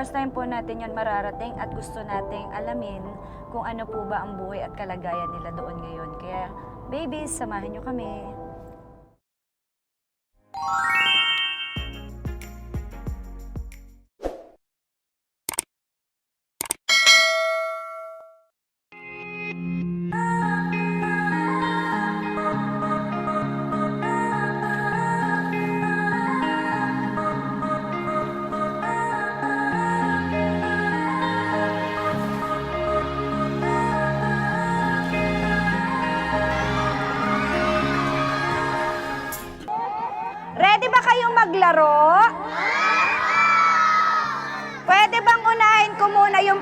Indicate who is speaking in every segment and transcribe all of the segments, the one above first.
Speaker 1: First time po natin yon mararating at gusto nating alamin kung ano po ba ang buhay at kalagayan nila doon ngayon. Kaya, babies, samahan nyo kami.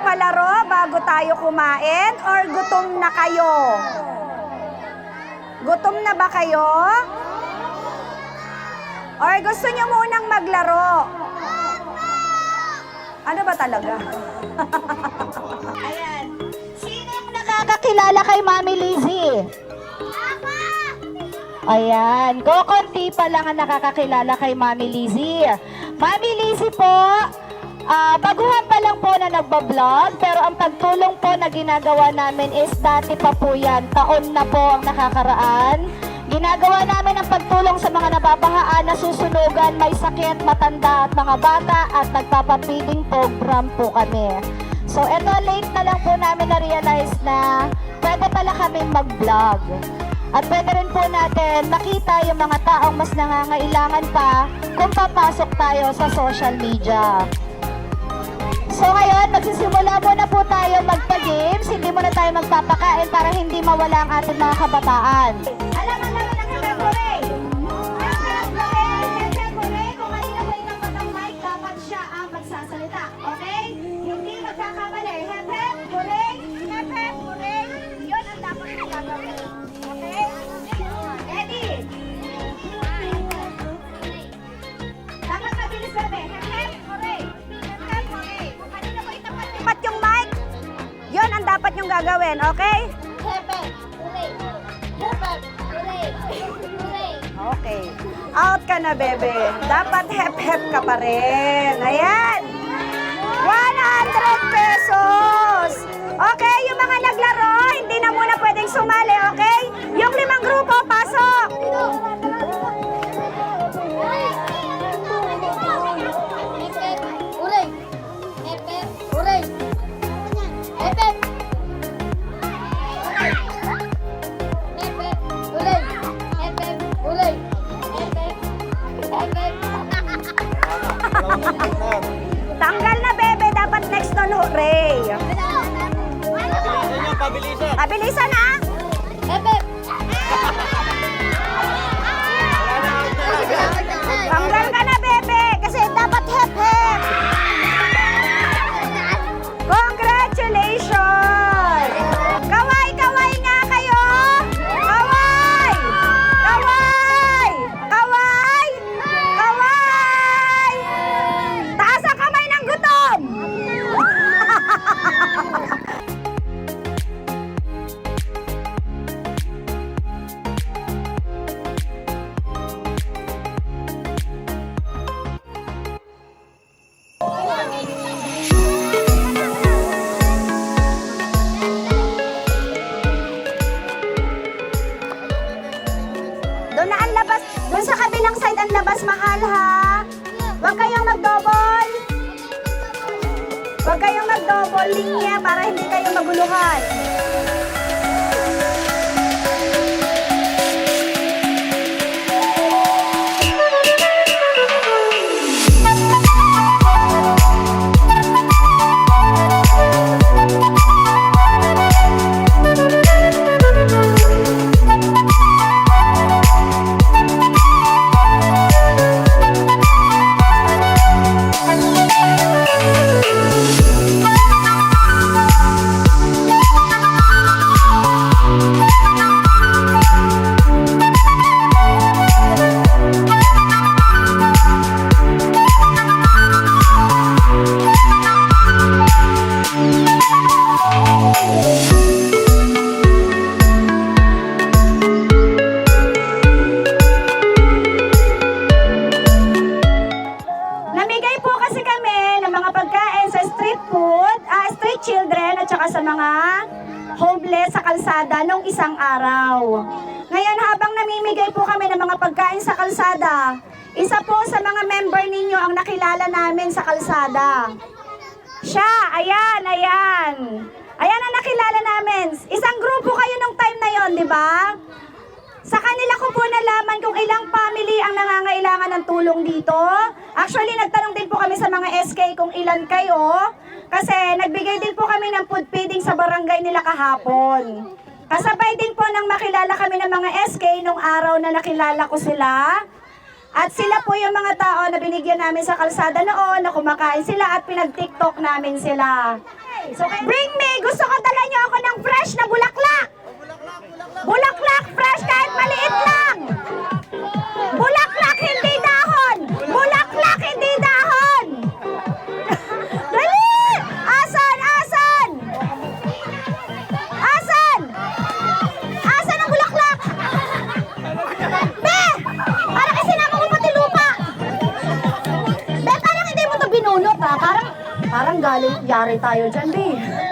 Speaker 1: Palaro bago tayo kumain? Or gutom na kayo? Gutom na ba kayo? Or gusto nyo munang maglaro? Ano ba talaga?
Speaker 2: Ayan. Sino ang nakakakilala kay Mami Lizzie? Ayan. Kukunti pa lang ang nakakakilala kay Mami Lizzie. Mami Lizzie po, ah, baguhan pa lang po na nagbablog, pero ang pagtulong po na ginagawa namin is dati pa po yan. Taon na po ang nakakaraan. Ginagawa namin ang pagtulong sa mga nababahaan, nasusunugan, may sakit, matanda at mga bata at nagpapapiling program po kami. So, eto late na lang po namin na-realize na pwede pala kami mag-vlog. At pwede rin po natin makita yung mga taong mas nangangailangan pa kung papasok tayo sa social media. So ngayon, magsisimula muna po tayo magpa-games. Hindi muna tayo magpapakain para hindi mawala ang ating mga kabataan. Alam mo naman ang Hepepore! Hepepore, okay? Okay.
Speaker 1: Out ka na, bebe. Dapat hep-hep ka pa rin. Ayan. 100 pesos. Okay, yung mga naglaro, hindi na muna pwedeng sumali, okay? Yung limang grupo, pasok.
Speaker 3: Hooray.
Speaker 4: Pabilisan!
Speaker 1: Pabilisan, ha?
Speaker 3: Hepe!
Speaker 1: Tanggal Huwag kayong mag-double linya para hindi kayo maguluhan. Children at saka sa mga homeless sa kalsada nung isang araw. Ngayon habang namimigay po kami ng mga pagkain sa kalsada, isa po sa mga member ninyo ang nakilala namin sa kalsada. Siya, ayan, ayan. Ayan ang nakilala namin. Isang grupo kayo nung time na yon, di ba? Sa kanila ko po nalaman kung ilang family ang nangangailangan ng tulong dito. Actually, nagtanong din po kami sa mga SK kung ilan kayo. Kasi nagbigay din po kami ng food feeding sa barangay nila kahapon. Kasabay din po nang makilala kami ng mga SK nung araw na nakilala ko sila. At sila po yung mga tao na binigyan namin sa kalsada noon na kumakain sila at pinag-tiktok namin sila. So, bring me! Gusto ko dala niyo ako ng fresh na bulaklak! Bulaklak fresh kahit maliit lang! Bulaklak Dari tayo.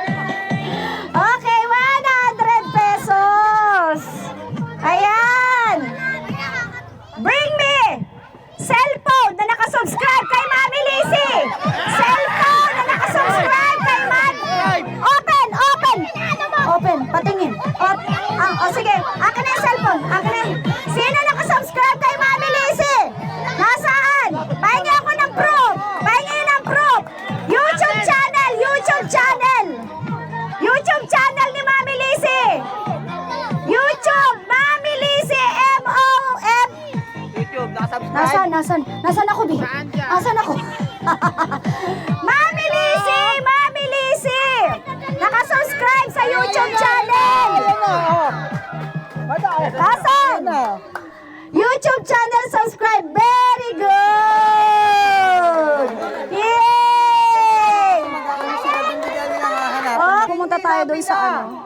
Speaker 1: Doon sa ano.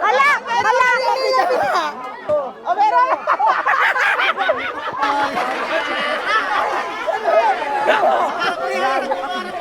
Speaker 1: Hala! Hala! Salang,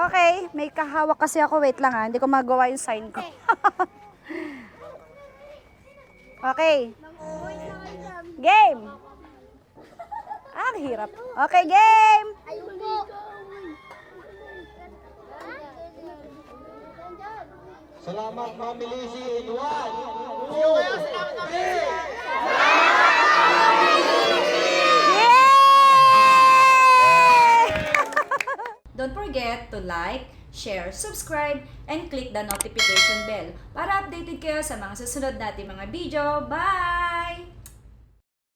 Speaker 1: Okay, may kahawak kasi ako. Wait lang ha. Hindi ko magawa yung sign ko. okay. Game. Ah, ang hirap. Okay, game.
Speaker 5: Salamat, Mami Lizzy. In one,
Speaker 6: Don't forget to like, share, subscribe, and click the notification bell para updated kayo sa mga susunod nating mga video. Bye!